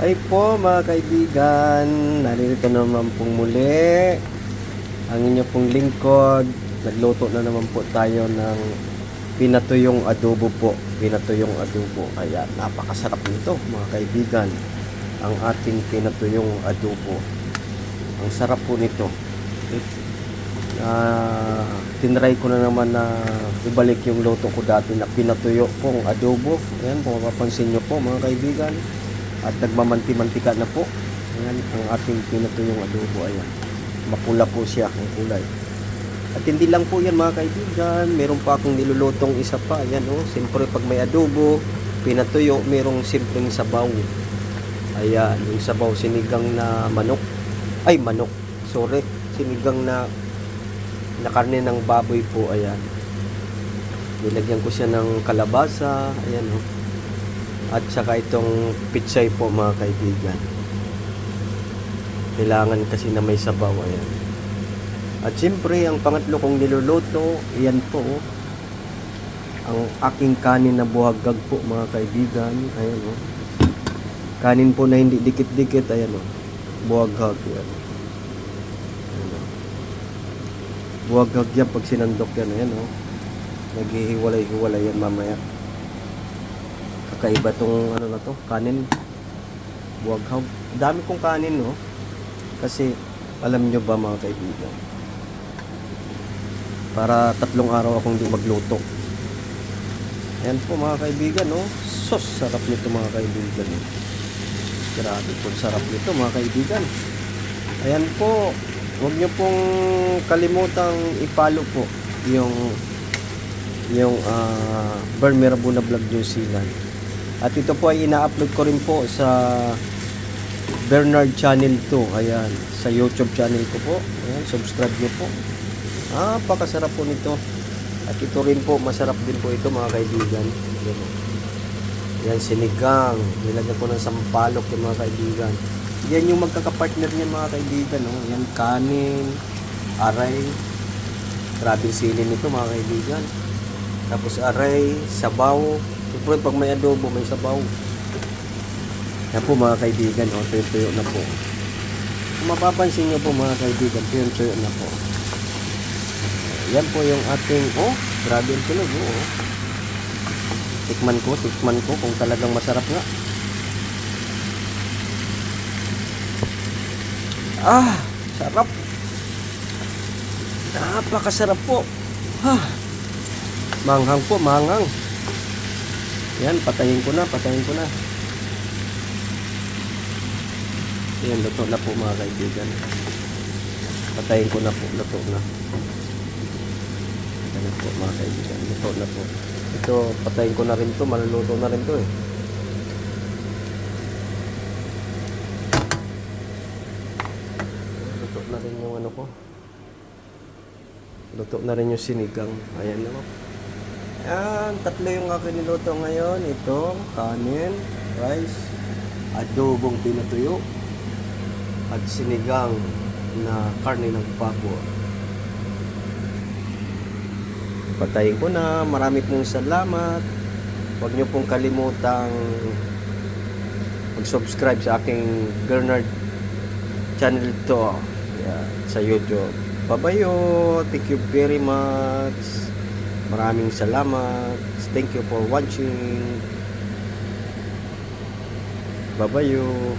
Ay po mga kaibigan, narito naman pong muli ang inyo pong lingkod. Nagluto na naman po tayo ng pinatuyong adobo po. Pinatuyong adobo. Ayan, napakasarap nito mga kaibigan. Ang ating pinatuyong adobo. Ang sarap po nito. Ah, tinry ko na naman na ibalik yung luto ko dati na pinatuyo pong adobo. Ayan, kung mapapansin nyo po mga kaibigan. At nagmamanti-mantika na po. Ayan, ang ating pinatuyong adobo. Ayan, mapula po siya ang kulay. At hindi lang po yan mga kaibigan. Meron pa akong nilulutong isa pa. Ayan oh, siyempre pag may adobo, pinatuyo, merong simpleng sabaw. Ayan, yung sabaw sinigang na manok. Ay, manok. Sorry, sinigang na na karne ng baboy po, ayan. Nilagyan ko siya ng kalabasa, ayan oh. At saka itong pitsay po mga kaibigan. Kailangan kasi na may sabaw, ayan. At siyempre, ang pangatlo kong niluluto, ayan po oh. Ang aking kanin na buhaggag po mga kaibigan, ayan oh. Kanin po na hindi dikit-dikit, ayan oh. Buhaggag, ayan. Ayan, oh. Buwaghag yan pag sinandok yan. Ayan, oh. Naghihiwalay-hiwalay yan mamaya. Kakaiba tong ano na to, kanin. Buwaghag. Dami kong kanin, no? Kasi, alam nyo ba mga kaibigan? Para tatlong araw akong di magluto. Ayan po mga kaibigan, no? Sos, sarap nito mga kaibigan. eh. Grabe po, sarap nito mga kaibigan. Ayan po, Huwag niyo pong kalimutang i-follow po yung yung uh, Burn Mirabuna Vlog New Zealand. At ito po ay ina-upload ko rin po sa Bernard Channel 2. Ayan, sa YouTube channel ko po. Ayan, subscribe niyo po. Ah, pakasarap po nito. At ito rin po, masarap din po ito mga kaibigan. Ayan, oh. Sinigang. Nilagyan ko ng sampalok yung mga kaibigan. Yan yung magkakapartner niya mga kaibigan. No? Yan kanin, aray. Grabe sili nito mga kaibigan. Tapos aray, sabaw. Siyempre pag may adobo, may sabaw. Yan po mga kaibigan. O, tuyo-tuyo na po. Kung mapapansin niyo po mga kaibigan, tuyo-tuyo na po. Yan po yung ating, oh, grabe ang tunog. Oh. Tikman ko, tikman ko kung talagang masarap nga. Ah, sarap. Napakasarap po. Ha. Manghang po, manghang. Yan, patayin ko na, patayin ko na. Yan, luto na po mga kaibigan. Patayin ko na po, luto na. Yan na po mga kaibigan, luto na po. Ito, patayin ko na rin to, maluluto na rin to eh. Luto na rin yung ano ko. Luto na rin yung sinigang. Ayan naman. Yan, tatlo yung akin niluto ngayon. Ito, kanin, rice, adobong pinatuyo, at sinigang na karne ng pabo. Patayin ko na. Marami pong salamat. Huwag niyo pong kalimutang mag-subscribe sa aking Bernard channel to yeah, sa YouTube. Babayo, thank you very much. Maraming salamat. Thank you for watching. Babayo.